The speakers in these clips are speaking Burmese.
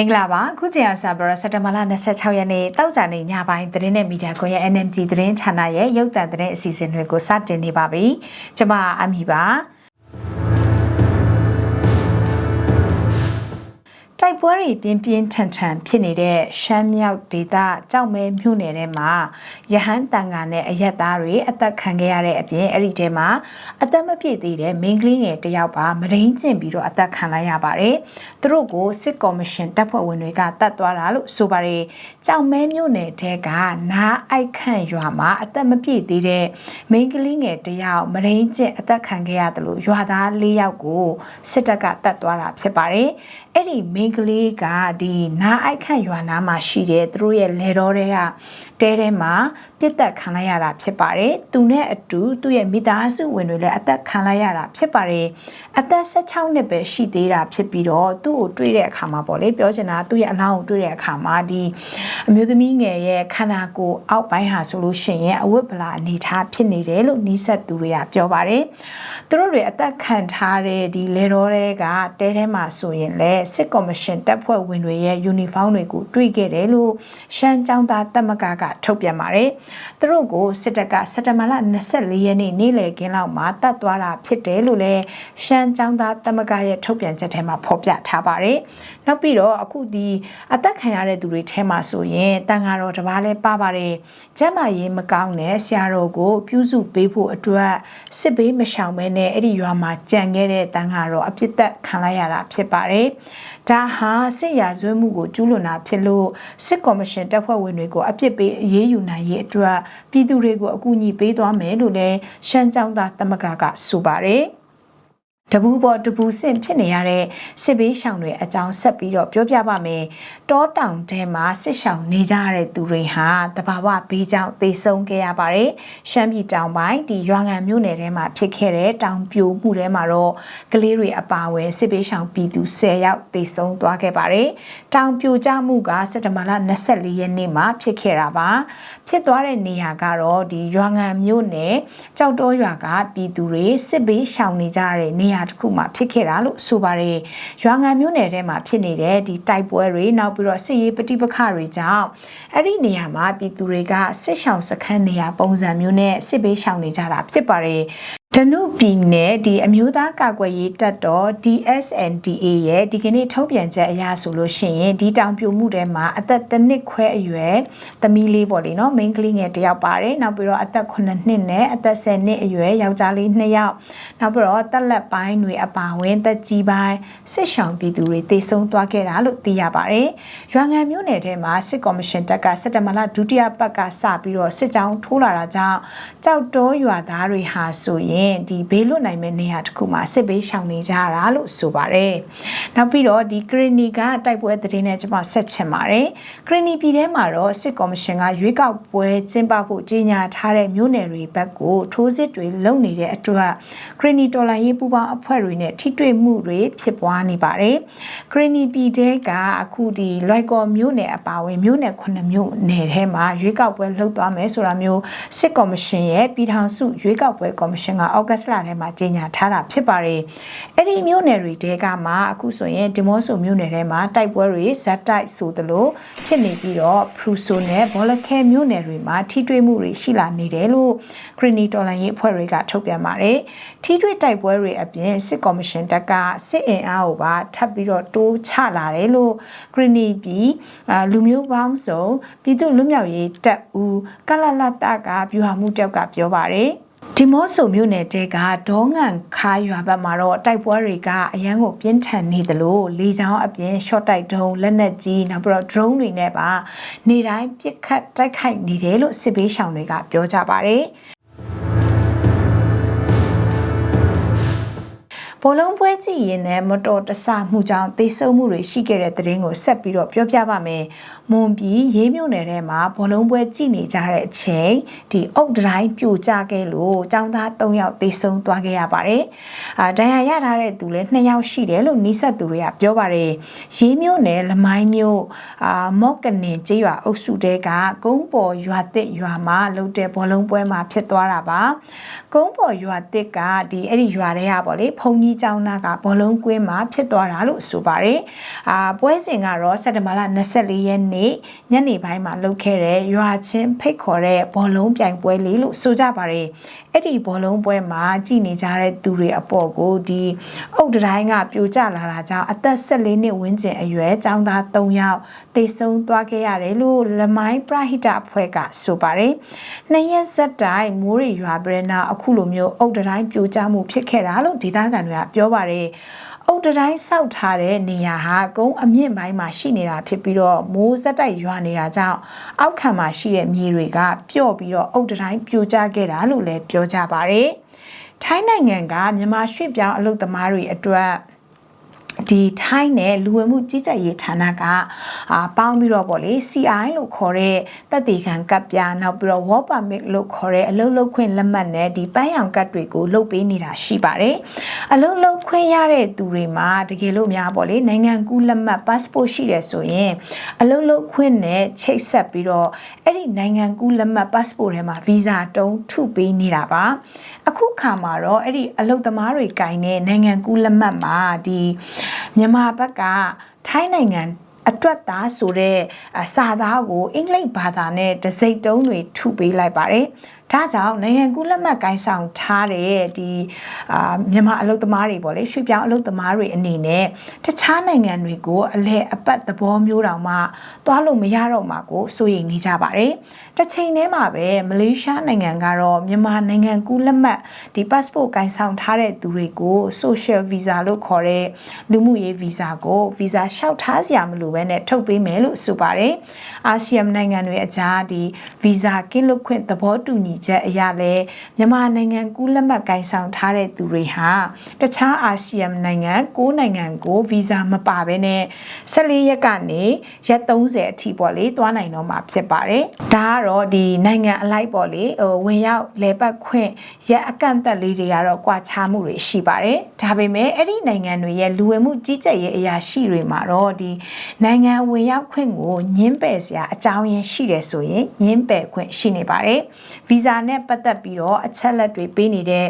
မင်္ဂလာပါခုချိန်အစပါတော့စက်တဘာလ26ရက်နေ့တောက်ကြနေညပိုင်းသတင်းနဲ့မီဒီယာကွန်ရဲ့ NMG သတင်းဌာနရဲ့ရုပ်သံသတင်းအစီအစဉ်တွေကိုစတင်နေပါပြီကျွန်မအမီပါ တိုက်ပွဲတွေပြင်းပြင်းထန်ထန်ဖြစ်နေတဲ့ရှမ်းမြောက်ဒေသကြောက်မဲမြို့နယ်ထဲမှာရဟန်းတန်ဃာနဲ့အရက်သားတွေအသက်ခံခဲ့ရတဲ့အပြင်အဲ့ဒီထဲမှာအသက်မပြည့်သေးတဲ့မိန်းကလေးငယ်တစ်ယောက်ပါမရင်းကျင်ပြီးတော့အသက်ခံလိုက်ရပါတယ်။သူတို့ကိုစစ်ကော်မရှင်တပ်ဖွဲ့ဝင်တွေကတတ်သွားတာလို့ဆိုပါတယ်။ကြောက်မဲမြို့နယ်ထဲကနားအိုက်ခန့်ရွာမှာအသက်မပြည့်သေးတဲ့မိန်းကလေးငယ်တစ်ယောက်မရင်းကျင်အသက်ခံခဲ့ရတယ်လို့ရွာသား၄ယောက်ကိုစစ်တပ်ကတတ်သွားတာဖြစ်ပါတယ်။အဲ့ဒီမိန်းကလေးကဒီနားအိုက်ခန့်ရွာနားမှာရှိတဲ့သူတို့ရဲ့လေတော်တွေက တဲထဲမှာပြစ်တက်ခံလိုက်ရတာဖြစ်ပါတယ်။သူနဲ့အတူသူ့ရဲ့မိသားစုဝင်တွေလည်းအသက်ခံလိုက်ရတာဖြစ်ပါတယ်။အသက်16နှစ်ပဲရှိသေးတာဖြစ်ပြီးတော့သူ့ကိုတွေ့တဲ့အခါမှာပေါ့လေပြောချင်တာသူ့ရဲ့အလောင်းကိုတွေ့တဲ့အခါမှာဒီအမျိုးသမီးငယ်ရဲ့ခန္ဓာကိုယ်အောက်ပိုင်းဟာဆိုလို့ရှိရင်အဝတ်ဗလာအနေထားဖြစ်နေတယ်လို့နီးစပ်သူတွေကပြောပါတယ်။သူတို့တွေအသက်ခံထားတဲ့ဒီလေတော်တွေကတဲထဲမှာဆိုရင်လည်းစစ်ကော်မရှင်တပ်ဖွဲ့ဝင်တွေရဲ့ယူနီဖောင်းတွေကိုတွေ့ခဲ့တယ်လို့ရှမ်းကျောင်းသားတက်မကကထုတ်ပြန်ပါတယ်။သူတို့ကိုစစ်တပ်ကစက်တဘာလ24ရက်နေ့နေ့လယ်ကင်းလောက်မှာတတ်သွားတာဖြစ်တယ်လို့လည်းရှမ်းကျောင်းသားတက်မကရဲ့ထုတ်ပြန်ချက်ထဲမှာဖော်ပြထားပါတယ်။နောက်ပြီးတော့အခုဒီအသက်ခံရတဲ့သူတွေထဲမှာဆိုရင်တန်ဃာတော်တစ်ပါးလည်းပါပါတယ်။ကျမ်းမာရေးမကောင်းတဲ့ဆရာတော်ကိုပြုစုပေးဖို့အတွက်စစ်ဘေးမရှောင်မဲနဲ့အဲ့ဒီရွာမှာကြံခဲ့တဲ့တန်ဃာတော်အပြစ်သက်ခံလိုက်ရတာဖြစ်ပါတယ်။ဒါဟာစစ်ရာဇဝတ်မှုကိုကျူးလွန်တာဖြစ်လို့စစ်ကော်မရှင်တပ်ဖွဲ့ဝင်တွေကိုအပြစ်ပေးအရေးယူနိုင်ရေးအတွက်ပြည်သူတွေကိုအကူအညီပေးသွားမယ်လို့လည်းရှမ်းကျောင်းသားတမကကဆိုပါတယ်။ တပူပေါ်တပူဆင့်ဖြစ်နေရတဲ့စစ်ဘေးရှောင်တွေအကြောင်းဆက်ပြီးတော့ပြောပြပါမယ်။တောတောင်ထဲမှာစစ်ရှောင်နေကြတဲ့သူတွေဟာတဘာဝဘေးကြောင့်သေဆုံးခဲ့ရပါတယ်။ရှမ်းပြည်တောင်ပိုင်းဒီရွာငံမြို့နယ်ထဲမှာဖြစ်ခဲ့တဲ့တောင်ပြိုမှုထဲမှာတော့ကလေးတွေအပါအဝင်စစ်ဘေးရှောင်ပြည်သူ10ယောက်သေဆုံးသွားခဲ့ပါတယ်။တောင်ပြိုကျမှုကစက်တဘာလ24ရက်နေ့မှာဖြစ်ခဲ့တာပါ။ဖြစ်သွားတဲ့နေရာကတော့ဒီရွာငံမြို့နယ်ကြောက်တော်ရွာကပြည်သူတွေစစ်ဘေးရှောင်နေကြတဲ့နေရာရာတစ်ခုမှာဖြစ်ခဲ့တာလို့ဆိုပါတယ်ရွာငံမြို့နယ်ထဲမှာဖြစ်နေတဲ့ဒီတိုက်ပွဲတွေနောက်ပြီးတော့စစ်ရေးပဋိပက္ခတွေကြောင့်အဲ့ဒီနေရာမှာပြည်သူတွေကစစ်ရှောင်စခန်းနေရာပုံစံမျိုးနဲ့စစ်ဘေးရှောင်နေကြတာဖြစ်ပါတယ် ဒနုပြည်နယ်ဒီအမျိုးသားကာကွယ်ရေးတပ်တော် DSNDA ရဲ့ဒီကနေ့ထုတ်ပြန်ချက်အရဆိုလို့ရှိရင်ဒီတောင်ပြိုမှုထဲမှာအသက်တစ်နှစ်ခွဲအရွယ်သမီးလေးပေါ့လေနော်မိန်းကလေးငယ်တစ်ယောက်ပါတယ်နောက်ပြီးတော့အသက်9နှစ်နဲ့အသက်10နှစ်အရွယ်ယောက်ျားလေး2ယောက်နောက်ပြီးတော့တက်လက်ပိုင်းတွေအပါဝင်သက်ကြီးပိုင်းစစ်ရှောင်ပြည်သူတွေတေဆုံးသွားခဲ့တာလို့သိရပါတယ်ရွာငံမြို့နယ်ထဲမှာစစ်ကော်မရှင်တပ်ကစက်တမလဒုတိယပတ်ကစပြီးတော့စစ်ကြောင်းထိုးလာတာကြောင့်ကြောက်တောရွာသားတွေဟာဆိုရင်ရင်ဒီဘေးလွတ်နိုင်မဲ့နေရာတစ်ခုမှာစစ်ဘေးရှောင်နေကြတာလို့ဆိုပါတယ်။နောက်ပြီးတော့ဒီကရနီကတိုက်ပွဲသတင်းနဲ့ကျွန်မဆက်ချင်ပါတယ်။ကရနီပြည်ထဲမှာတော့စစ်ကော်မရှင်ကရွေးကောက်ပွဲကျင်းပဖို့ကြေညာထားတဲ့မြို့နယ်တွေဘက်ကိုထိုးစစ်တွေလုပ်နေတဲ့အတွက်ကရနီတော်လိုင်းရေးပူးပေါင်းအဖွဲ့တွေနဲ့ထိတွေ့မှုတွေဖြစ်ပွားနေပါတယ်။ကရနီပြည်ထဲကအခုဒီလွိုက်ကော်မြို့နယ်အပါအဝင်မြို့နယ်9မြို့နယ်ထဲမှာရွေးကောက်ပွဲလှုပ်သွားမယ်ဆိုတာမျိုးစစ်ကော်မရှင်ရဲ့ပြည်ထောင်စုရွေးကောက်ပွဲကော်မရှင်ကဩဂတ်စ်လထဲမှာကြေညာထားတာဖြစ်ပါတယ်။အဲ့ဒီမြို့နယ်တွေတဲကမှအခုဆိုရင်ဒီမော့ဆိုမြို့နယ်ထဲမှာတိုက်ပွဲတွေဇက်တိုက်ဆိုသလိုဖြစ်နေပြီးတော့ဖရူဆိုနဲ့ဘောလခဲမြို့နယ်တွေမှာထိတွေ့မှုတွေရှိလာနေတယ်လို့ခရီနီတော်လန်ရေးအဖွဲ့တွေကထုတ်ပြန်ပါတယ်။ထိတွေ့တိုက်ပွဲတွေအပြင်စစ်ကော်မရှင်တပ်ကစစ်အင်အားကိုပါထပ်ပြီးတော့တိုးချလာတယ်လို့ခရီနီပြည်လူမျိုးပေါင်းစုံပြည်သူ့လူမျိုးရေးတပ်ဦးကလလတကဗျူဟာမှုတပ်ကပြောပါတယ်။ ဒီမော့ဆိုမြို့နယ်တဲကဒေါငံခါရွာဘက်မှာတော့တိုက်ပွဲတွေကအရန်ကိုပြင်းထန်နေသလိုလေကြောင်းအပြင် short တိုက်ဒုံလက်နက်ကြီးနောက်ပြီးတော့ drone တွေနဲ့ပါနေတိုင်းပစ်ခတ်တိုက်ခိုက်နေတယ်လို့စစ်ဘေးရှောင်တွေကပြောကြပါတယ် ဘောလုံးပွဲကြည့်ရင်လည်းမတော်တဆမှုကြောင့်သေဆုံးမှုတွေရှိခဲ့တဲ့တဲ့ရင်ကိုဆက်ပြီးတော့ပြောပြပါမယ်။မွန်ပြည်ရေးမြို့နယ်ထဲမှာဘောလုံးပွဲကြည့်နေကြတဲ့အချိန်ဒီအုတ်တိုင်းပြိုကျခဲ့လို့ចောင်းသား3ယောက်သေဆုံးသွားခဲ့ရပါတယ်။အာဒဏ်ရာရထားတဲ့သူလည်း2ယောက်ရှိတယ်လို့နီးစပ်သူတွေကပြောပါတယ်။ရေးမြို့နယ်လမိုင်းမြို့အာမော့ကနင်ကျေးရွာအုပ်စုတဲကကုန်းပေါ်ရွာတစ်ရွာမှာလုပ်တဲ့ဘောလုံးပွဲမှာဖြစ်သွားတာပါ။ကုန်းပေါ်ရွာတစ်ကဒီအဲ့ဒီရွာတွေကပေါ့လေဘုံကြီးကြီးကျောင်းသားကဘောလုံးကွင်းမှာဖြစ်သွားတာလို့ဆိုပါတယ်။အာပွဲစဉ်ကတော့စက်တဘာလ24ရက်နေ့ညနေပိုင်းမှာလုပ်ခဲ့တဲ့ရွာချင်းဖိတ်ခေါ်တဲ့ဘောလုံးပြိုင်ပွဲလေးလို့ဆိုကြပါတယ်။အဲ့ဒီဘောလုံးပွဲမှာကြည်နေကြတဲ့သူတွေအပေါ်ကိုဒီအုတ်တိုင်းကပြိုကျလာတာကြောင့်အသက်14နှစ်ဝန်းကျင်အရွယ်ကျောင်းသား3ယောက်တေဆုံးသွားခဲ့ရတယ်လို့လမိုင်းပရဟိတအဖွဲ့ကဆိုပါတယ်။နှစ်ရက်ဆက်တိုင်မိုးရီရွာပြည်နာအခုလိုမျိုးအုတ်တိုင်းပြိုကျမှုဖြစ်ခဲ့တာလို့ဒေသခံတွေကပြောပါတယ်။အုတ်တိုင်းစောက်ထားတဲ့နေရာဟာကုန်းအမြင့်ပိုင်းမှာရှိနေတာဖြစ်ပြီးတော့မိုးစက်တိုက်ရွာနေတာကြောင့်အောက်ခံမှာရှိတဲ့မြေတွေကပျော့ပြီးတော့အုတ်တိုင်းပြိုကျခဲ့တာလို့လည်းပြောကြပါတယ်။ထိုင်းနိုင်ငံကမြန်မာရွှေ့ပြောင်းအလုပ်သမားတွေအတွက် ဒီထိုင်းနဲ့လူဝင်မှုကြီးကြပ်ရေးဌာနကအာပေါင်းပြီးတော့ပေါ့လေ CI လို့ခေါ်တဲ့တက်တေခံကပ်ပြားနောက်ပြီးတော့ work permit လို့ခေါ်တဲ့အလုပ်လုပ်ခွင့်လက်မှတ်နဲ့ဒီပန်းရောင်ကတ်တွေကိုလုပ်ပေးနေတာရှိပါတယ်အလုပ်လုပ်ခွင့်ရတဲ့သူတွေမှာတကယ်လို့များပေါ့လေနိုင်ငံကူးလက်မှတ် passport ရှိတယ်ဆိုရင်အလုပ်လုပ်ခွင့်နဲ့ချိတ်ဆက်ပြီးတော့အဲ့ဒီနိုင်ငံကူးလက်မှတ် passport ထဲမှာ visa တုံးထုပေးနေတာပါ အခုခါမှာတော့အဲ့ဒီအလုပ်သမားတွေကင်တဲ့နိုင်ငံကူးလက်မှတ်မှာဒီမြန်မာဘက်ကထိုင်းနိုင်ငံအတွက်သားဆိုတဲ့စာသားကိုအင်္ဂလိပ်ဘာသာနဲ့တစိမ့်တုံးတွေထုပေးလိုက်ပါတယ် ဒါကြောင့်နိုင်ငံကူးလက်မှတ်ကိုင်းဆောင်ထားတဲ့ဒီအာမြန်မာအလုပ်သမားတွေပေါ့လေရွှေပြောင်းအလုပ်သမားတွေအနေနဲ့တခြားနိုင်ငံတွေကိုအလဲအပတ်သဘောမျိုးတောင်မှသွားလို့မရတော့မှာကိုစိုးရိမ်နေကြပါတယ်။တစ်ချိန်တည်းမှာပဲမလေးရှားနိုင်ငံကတော့မြန်မာနိုင်ငံကူးလက်မှတ်ဒီ passport ကိုင်းဆောင်ထားတဲ့သူတွေကို social visa လို့ခေါ်တဲ့လူမှုရေး visa ကို visa လျှောက်ထားစရာမလိုဘဲနဲ့ထုတ်ပေးမယ်လို့ဆိုပါတယ်။အာဆီယံနိုင်ငံတွေအကြားဒီ visa ကင်းလွတ်ခွင့်သဘောတူညီချက်အရလဲမြန်မာနိုင်ငံကူးလက်မှတ်ကိုင်ဆောင်ထားတဲ့သူတွေဟာတခြားအာဆီယံနိုင်ငံ၉နိုင်ငံကိုဗီဇာမပါဘဲနဲ့14ရက်ကနေရက်30အထိပေါ့လေသွားနိုင်တော့မှာဖြစ်ပါတယ်ဒါကတော့ဒီနိုင်ငံအလိုက်ပေါ့လေဟိုဝင်ရောက်လဲပတ်ခွင့်ရက်အကန့်အသတ်လေးတွေကတော့ကွာခြားမှုတွေရှိပါတယ်ဒါပေမဲ့အဲ့ဒီနိုင်ငံတွေရဲ့လူဝင်မှုကြီးကြပ်ရေးအရာရှိတွေမှာတော့ဒီနိုင်ငံဝင်ရောက်ခွင့်ကိုညှင်းပယ်စရာအကြောင်းရင်းရှိတယ်ဆိုရင်ညှင်းပယ်ခွင့်ရှိနေပါတယ်ဗီဇာနဲ့ပတ်သက်ပြီးတော့အချက်လက်တွေပေးနေတဲ့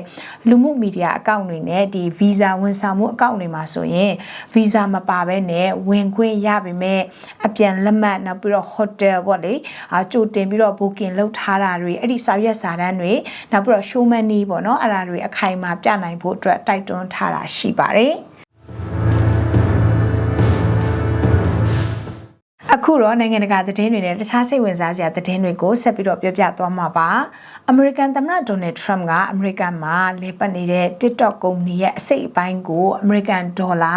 လူမှုမီဒီယာအကောင့်တွေနဲ့ဒီဗီဇာဝန်ဆောင်မှုအကောင့်တွေမှာဆိုရင်ဗီဇာမပါဘဲနဲ့ဝင်ခွင့်ရပေမဲ့အပြန်လက်မှတ်နောက်ပြီးတော့ဟိုတယ်ပေါ့လေအာကြိုတင်ပြီးတော့ booking လုပ်ထားတာတွေအဲ့ဒီစာရွက်စာတမ်းတွေနောက်ပြီးတော့ show money ပေါ့နော်အဲ့ဒါတွေအခိုင်အမာပြနိုင်ဖို့အတွက်တိုက်တွန်းထားတာရှိပါတယ် အခုတော့နိုင်ငံတကာသတင်းတွေနဲ့တခြားစိတ်ဝင်စားစရာသတင်းတွေကိုဆက်ပြီးတော့ပြောပြသွားမှာပါအမေရိကန်သမ္မတဒေါ်နယ်ထရမ့်ကအမေရိကန်မှာလေပတ်နေတဲ့ TikTok ကုမ္ပဏီရဲ့အစိတ်အပိုင်းကိုအမေရိကန်ဒေါ်လာ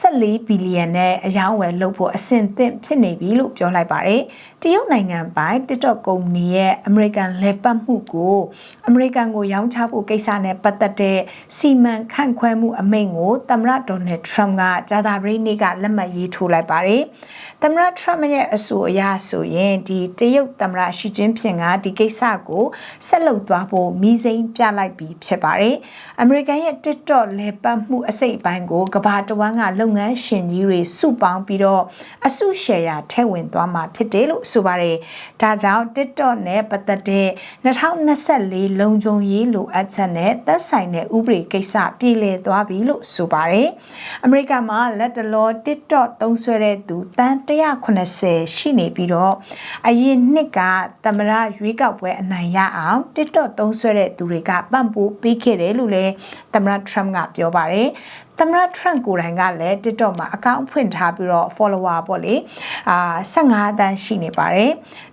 14ဘီလီယံနဲ့အယောင်းဝယ်လုပ်ဖို့အဆင့်သင့်ဖြစ်နေပြီလို့ပြောလိုက်ပါတယ်တရုတ်နိုင်ငံပိုင် TikTok ကုမ္ပဏီရဲ့အမေရိကန်လေပတ်မှုကိုအမေရိကန်ကိုရောင်းချဖို့ကိစ္စနဲ့ပတ်သက်တဲ့စီမံခန့်ခွဲမှုအမိန့်ကိုသမ္မတဒေါ်နယ်ထရမ့်ကကြာသပတေးနေ့ကလက်မှတ်ရေးထိုးလိုက်ပါတယ်သမ္မတထရမ့်ရဲ့အဆိုအရဆိုရင်ဒီတရုတ်သမ္မတရှီကျင်းဖျင်ကဒီကိစ္စကိုဆက်လုပ်သွားဖို့မိစိန်ပြလိုက်ပြီးဖြစ်ပါတယ်။အမေရိကန်ရဲ့ TikTok လဲပတ်မှုအစိတ်အပိုင်းကိုကဘာတဝမ်းကလုပ်ငန်းရှင်ကြီးတွေစုပေါင်းပြီးတော့အစုရှယ်ယာထည့်ဝင်သွားမှာဖြစ်တယ်လို့ဆိုပါတယ်။ဒါကြောင့် TikTok နဲ့ပတ်သက်တဲ့2024လုံခြုံရေးလိုအပ်ချက်နဲ့သက်ဆိုင်တဲ့ဥပဒေကိစ္စပြည်လည်သွားပြီလို့ဆိုပါတယ်။အမေရိကန်မှာလက်တလော TikTok သုံးစွဲတဲ့သူတန်း180ရှိနေပြီးတော့အရင်နှစ်ကသမရရွေးကောက်ပွဲအနိုင်ရအောင် TikTok သုံးစွဲတဲ့သူတွေကပံ့ပိုးပေးခဲ့တယ်လို့လည်းသမရ Trump ကပြောပါတယ်သမရ Trump ကိုယ်တိုင်ကလည်း TikTok မှာအကောင့်ဖွင့်ထားပြီးတော့ follower ပေါ့လေအာ15တန်းရှိနေပါတယ်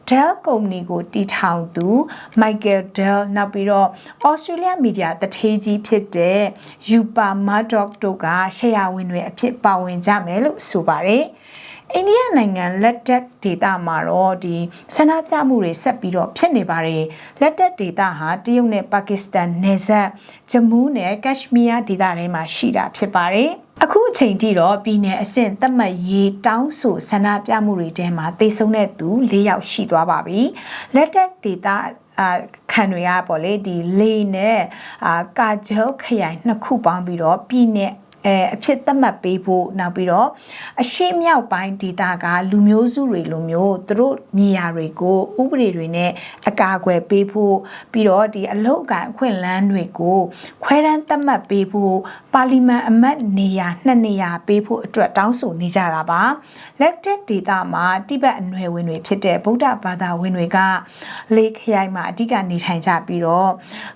Dell ကုမ္ပဏီကိုတည်ထောင်သူ Michael Dell နောက်ပြီးတော့ Australia Media တထေးကြီးဖြစ်တဲ့ Yupa Murdoch တို့ကရှယ်ယာဝင်တွေအဖြစ်ပါဝင်ကြမယ်လို့ဆိုပါတယ်။ အိန္ဒိယနိုင်ငံလက်တက်ဒေသမှာတော့ဒီဆန္ဒပြမှုတွေဆက်ပြီးတော့ဖြစ်နေပါတယ်လက်တက်ဒေသဟာတရုတ်နဲ့ပါကစ္စတန်နယ်စပ်ဂျမူးနဲ့ကက်ရှ်မီးယားဒေသတွေမှာရှိတာဖြစ်ပါတယ်အခုအချိန်ထိတော့ပြည်내အဆင့်သတ်မှတ်ရေးတောင်းဆိုဆန္ဒပြမှုတွေထဲမှာတေဆုံးတဲ့သူ၄ယောက်ရှိသွားပါပြီလက်တက်ဒေသအာခံတွေကပေါ့လေဒီလေနဲ့အာကာဂျယ်ခရိုင်နှစ်ခုပေါင်းပြီးတော့ပြည်내 အဲအဖြစ်သတ်မှတ်ပေးဖို့နောက်ပြီးတော့အရှိမြောက်ပိုင်းဒေသကလူမျိုးစုတွေလိုမျိုးသူတို့မြေယာတွေကိုဥပဒေတွေနဲ့အကာအကွယ်ပေးဖို့ပြီးတော့ဒီအလုတ်ကန်အခွင့်အလမ်းတွေကိုခွဲတမ်းသတ်မှတ်ပေးဖို့ပါလီမန်အမတ်နေရာနှစ်နေရာပေးဖို့အတွက်တောင်းဆိုနေကြတာပါလက်တက်ဒေသမှာတိဘက်အနွယ်ဝင်တွေဖြစ်တဲ့ဗုဒ္ဓဘာသာဝင်တွေကလေခရိုင်မှာအဓိကနေထိုင်ကြပြီးတော့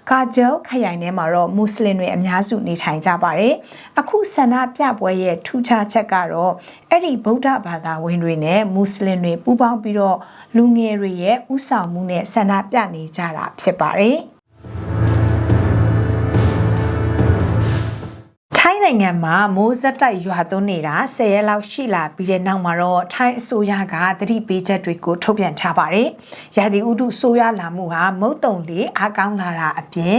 ကာဂျယ်ခရိုင်ထဲမှာတော့မွတ်စလင်တွေအများစုနေထိုင်ကြပါတယ်အခုဆန္ဒပြပွဲရဲ့ထူးခြားချက်ကတော့အဲ့ဒီဗုဒ္ဓဘာသာဝင်တွေနဲ့မွတ်စလင်တွေပူးပေါင်းပြီးတော့လူငယ်တွေရဲ့ဥဆောင်မှုနဲ့ဆန္ဒပြနေကြတာဖြစ်ပါတယ် နိုင်ငံမှာမိုးဆက်တိုက်ရွာသွန်းနေတာ10ရက်လောက်ရှိလာပြီးတဲ့နောက်မှာတော့ထိုင်းအစိုးရကသတိပေးချက်တွေကိုထုတ်ပြန်ထားပါတယ်။ရာသီဥတုဆိုးရွားလာမှုဟာမုတ်တုံလေးအားကောင်းလာတာအပြင်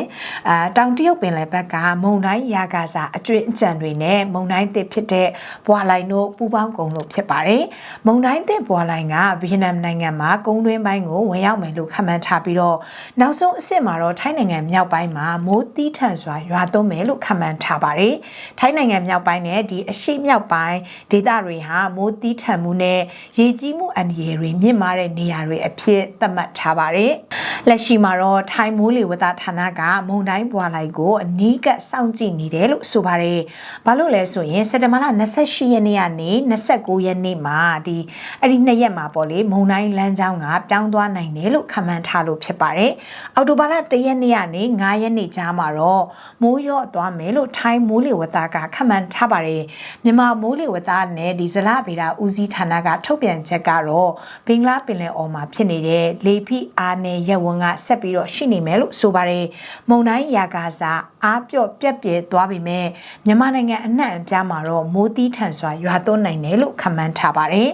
အာတောင်တရုတ်ပင်လယ်ဘက်ကမုန်တိုင်းရာဂါစာအကျွင့်အကြံတွေနဲ့မုန်တိုင်းသစ်ဖြစ်တဲ့ဘွာလိုင်တို့ပူပေါင်းကုန်လို့ဖြစ်ပါတယ်။မုန်တိုင်းသစ်ဘွာလိုင်ကဗီယက်နမ်နိုင်ငံမှာကုန်းတွင်းပိုင်းကိုဝင်ရောက်မယ်လို့ခန့်မှန်းထားပြီးတော့နောက်ဆုံးအဆင့်မှာတော့ထိုင်းနိုင်ငံမြောက်ပိုင်းမှာမိုးတီးထန်စွာရွာသွန်းမယ်လို့ခန့်မှန်းထားပါတယ်။ထိုင်းနိုင်ငံမြောက်ပိုင်းနဲ့ဒီအရှိမြောက်ပိုင်းဒေသတွေဟာမိုးတီးထန်မှုနဲ့ရေကြီးမှုအန္တရာယ်တွေမြင့်မားတဲ့နေရာတွေအဖြစ်သတ်မှတ်ထားပါတယ်။လက်ရှိမှာတော့ထိုင်းမိုးလေဝသဌာနကမုန်တိုင်းပွာလိုက်ကိုအနီးကပ်စောင့်ကြည့်နေတယ်လို့ဆိုပါတယ်။ဘာလို့လဲဆိုရင်စက်တဘာလ28ရက်နေ့ကနေ29ရက်နေ့မှာဒီအဲ့ဒီနှစ်ရက်မှာပေါ့လေမုန်တိုင်းလမ်းကြောင်းကပြောင်းသွားနိုင်တယ်လို့ခန့်မှန်းထားလို့ဖြစ်ပါတယ်။အော်တိုဘာလ1ရက်နေ့ကနေ9ရက်နေ့ကြားမှာတော့မိုးရော့သွားမယ်လို့ထိုင်းမိုးလေဝသကခန့်မှန်းထားပါတယ်မြန်မာမိုးလေဝသနဲ့ဒီဇလဗေဒဦးစီးဌာနကထုတ်ပြန်ချက်ကတော့ဘင်္ဂလားပင်လယ်အော်မှာဖြစ်နေတဲ့လေဖိအားနဲ့ရက်ဝန်းကဆက်ပြီးတော့ရှိနေမယ်လို့ဆိုပါတယ်မုန်တိုင်းရာဂါစာအားပြော့ပြက်ပြဲသွားပြီမဲ့မြန်မာနိုင်ငံအနှံ့အပြားမှာတော့မိုးတီးထန်စွာရွာသွန်းနိုင်တယ်လို့ခန့်မှန်းထားပါတယ်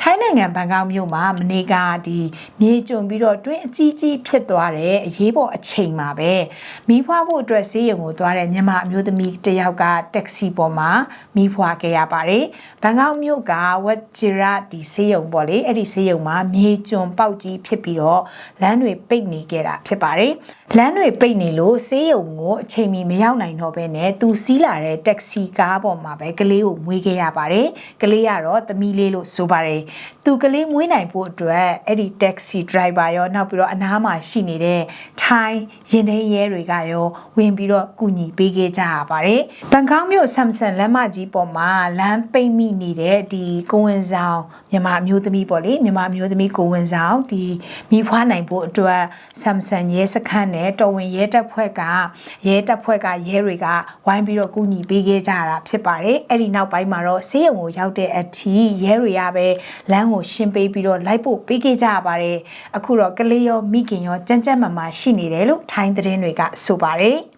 ထိုင်းနိုင်ငံဘန်ကောက်မြို့မှာမနေ့ကဒီမြေကျုံပြီးတော့တွင်းအကြီးကြီးဖြစ်သွားတဲ့အရေးပေါ်အချိန်မှာပဲမိဖွားဖို့အတွက်ဆေးရုံကိုသွားတဲ့မြန်မာအမျိုးသမီးတစ်ယောက်ကတက်ဆီပေါ်မှာမိဖွားခဲ့ရပါတယ်။ဘန်ကောက်မြို့ကဝက်ဂျီရာဒီဆေးရုံပေါ့လေအဲ့ဒီဆေးရုံမှာမြေကျုံပေါက်ကြီးဖြစ်ပြီးတော့လမ်းတွေပိတ်နေခဲ့တာဖြစ်ပါတယ်။လမ်းတွေပိတ်နေလို့ဆေးရုံကိုအချိန်မီမရောက်နိုင်တော့ဘဲနဲ့သူစီးလာတဲ့တက်ဆီကားပေါ်မှာပဲကလေးကိုမွေးခဲ့ရပါတယ်။ကလေးကတော့သမီးလေးလို့ဆိုပါတယ်။သူကလေးမွေးနိုင်ဖို့အတွက်အဲ့ဒီ taxi driver ရောနောက်ပြီးတော့အနားမှာရှိနေတဲ့ထိုင်းရင်ထဲရဲတွေကရောဝင်ပြီးတော့ကူညီပေးခဲ့ကြရပါတယ်။ဘန်ကောက်မြို့ဆမ်ဆန်လမ်းမကြီးပေါ်မှာလမ်းပိတ်မိနေတဲ့ဒီကိုဝင်ဆောင်မြန်မာအမျိုးသမီးပေါ့လေမြန်မာအမျိုးသမီးကိုဝင်ဆောင်ဒီမိဖွားနိုင်ဖို့အတွက်ဆမ်ဆန်ရဲစခန်းနဲ့တော်ဝင်ရဲတပ်ဖွဲ့ကရဲတပ်ဖွဲ့ကရဲတွေကဝိုင်းပြီးတော့ကူညီပေးခဲ့ကြတာဖြစ်ပါတယ်။အဲ့ဒီနောက်ပိုင်းမှာတော့ဆေးရုံကိုရောက်တဲ့အထိရဲတွေကပဲလမ်းကိုရှင်းပေးပြီးတော့လိုက်ဖို့ပေးခဲ့ကြရပါတယ်။အခုတော့ကလေးရောမိခင်ရောကြမ်းကြမ်းမာမာရှိနေတယ်လို့ထိုင်းသတင်းတွေကဆိုပါတယ်။